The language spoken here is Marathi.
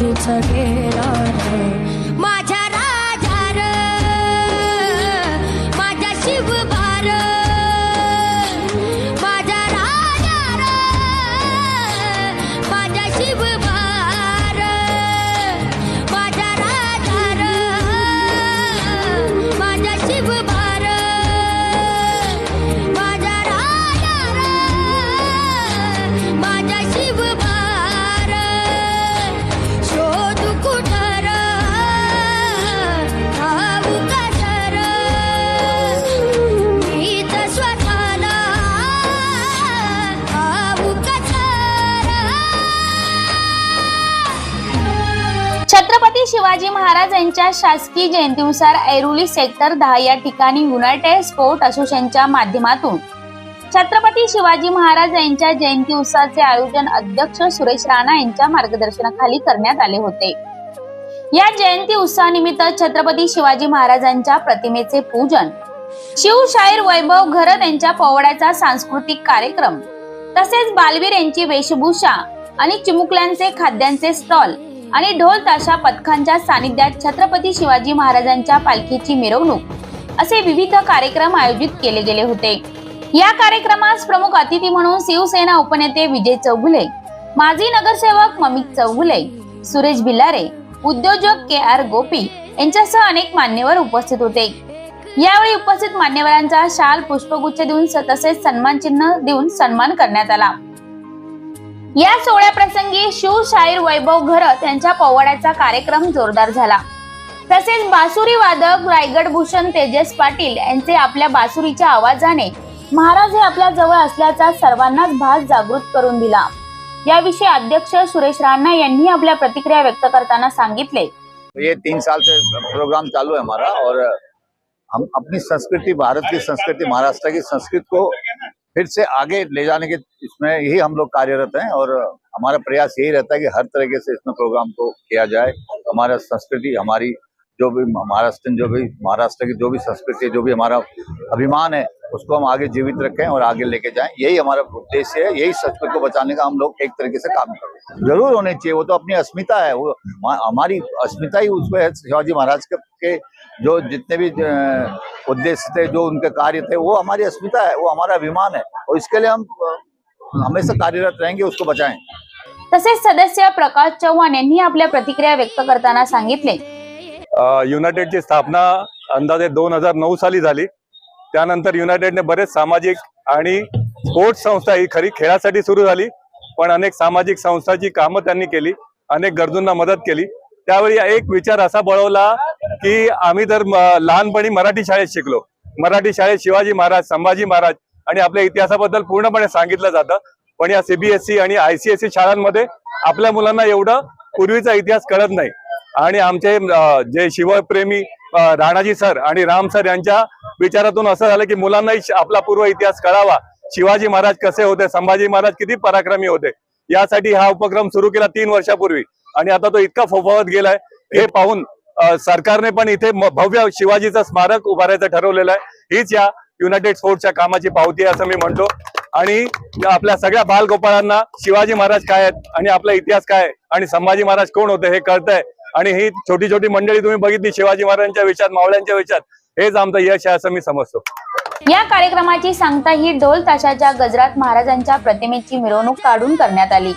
तूच गेला माझ्या छत्रपती शिवाजी महाराज यांच्या शासकीय जयंतीनुसार ऐरोली सेक्टर दहा या ठिकाणी युनायटेड स्पोर्ट असोसिएशनच्या माध्यमातून छत्रपती शिवाजी महाराज यांच्या जयंती उत्सवाचे आयोजन अध्यक्ष सुरेश राणा यांच्या मार्गदर्शनाखाली करण्यात आले होते. या जयंती उत्सवानिमित्त छत्रपती शिवाजी महाराजांच्या प्रतिमेचे पूजन शिवशाहीर वैभव घरत यांच्या पोवाड्याचा सांस्कृतिक कार्यक्रम तसेच बालवीर यांची वेशभूषा आणि चिमुकल्यांचे खाद्यांचे स्टॉल आणि ढोल ताशा पथकांच्या सानिध्यात छत्रपती शिवाजी महाराजांच्या पालखीची मिरवणूक असे विविध कार्यक्रम आयोजित केले गेले होते. या कार्यक्रमास प्रमुख अतिथी म्हणून शिवसेना उपनेते विजय चौगुले माजी नगरसेवक ममित चौगुले सुरेश भिलारे उद्योजक के आर गोपी यांच्यासह अनेक मान्यवर उपस्थित होते. यावेळी उपस्थित मान्यवरांचा शाल पुष्पगुच्छ देऊन स- तसेच सन्मान चिन्ह देऊन सन्मान करण्यात आला. या सोहळ्याप्रसंगी शिवशाहीर वैभव घरत यांच्या पोवाड्याचा कार्यक्रम जोरदार झाला. तसेच बासुरी वादक रायगड भूषण तेजस पाटील यांचे आपल्या बासुरीच्या आवाजाने महाराज हे आपल्या जवळ असल्याचा सर्वांनाच भास जागृत करून दिला. याविषयी अध्यक्ष सुरेश राणा यांनी आपल्या प्रतिक्रिया व्यक्त करताना सांगितले. ये तीन साल से प्रोग्राम चालू है हमारा और हम अपनी संस्कृति भारत की संस्कृति महाराष्ट्र की संस्कृति को फिर से आगे ले जाने के इसमें यही हम लोग कार्यरत हैं और हमारा प्रयास यही रहता है कि हर तरीके से इसमें प्रोग्राम को किया जाए। हमारा संस्कृति हमारी जो भी महाराष्ट्र जो भी महाराष्ट्र की जो भी संस्कृति जो भी हमारा अभिमान है उसको हम आगे जीवित रखें और आगे लेके जाएँ। यही हमारा उद्देश्य है। यही संस्कृति को बचाने का हम लोग एक तरीके से काम कर ज़रूर होने चाहिए। वो तो अपनी अस्मिता है। वो हमारी अस्मिता ही उसमें है। शिवाजी महाराज के, जो जितने भी उद्देश्य थे जो उनके कार्य थे वो हमारी अस्मिता है। वो हमारा अभिमान है। और इसके लिए हम हमेशा कार्यरत रहेंगे उसको बचाएं। तसेच सदस्य प्रकाश चव्हाण यांनी आपल्या प्रतिक्रिया व्यक्त करताना सांगितले. युनायटेडची स्थापना अंदाजे दोन हजार नऊ साली झाली. त्यानंतर युनायटेडने बरेच सामाजिक आणि स्पोर्ट्स संस्था ही खरी खेळासाठी सुरू झाली पण अनेक सामाजिक संस्थांची कामं त्यांनी केली अनेक गरजूंना मदत केली. त्यावेळी एक विचार असा बळवला की आम्ही तर लहानपणी मराठी शाळेत शिकलो. मराठी शाळेत शिवाजी महाराज संभाजी महाराज आणि आपल्या इतिहासाबद्दल पूर्णपणे सांगितलं जातं. पण या सीबीएसई आणि आयसीएसई शाळांमध्ये आपल्या मुलांना एवढं पूर्वीचा इतिहास कळत नाही. आणि आमचे जे शिवप्रेमी राणाजी सर आणि राम सर यांच्या विचारातून असं झालं की मुलांनाही आपला पूर्व इतिहास कळावा. शिवाजी महाराज कसे होते संभाजी महाराज किती पराक्रमी होते. यासाठी हा उपक्रम सुरू केला तीन वर्षापूर्वी. आणि आता तो इतका फोफावत गेलाय हे पाहून सरकारने पण इथे भव्य शिवाजीचं स्मारक उभारायचं ठरवलेलं आहे. हीच या युनायटेड स्पोर्ट्सच्या कामाची पावती असं मी म्हणतो. आणि आपल्या सगळ्या बालगोपाळांना शिवाजी महाराज काय आहेत आणि आपला इतिहास काय आहे आणि संभाजी महाराज कोण होते हे कळतंय. आणि ही छोटी छोटी मंडळी तुम्ही बघितली शिवाजी महाराजांच्या विचार मावळ्यांच्या विचार हेच आमचं यश आहे असं मी समजतो. या कार्यक्रमाची सांगता ही ढोल ताशाच्या गजरात महाराजांच्या प्रतिमेची मिरवणूक काढून करण्यात आली.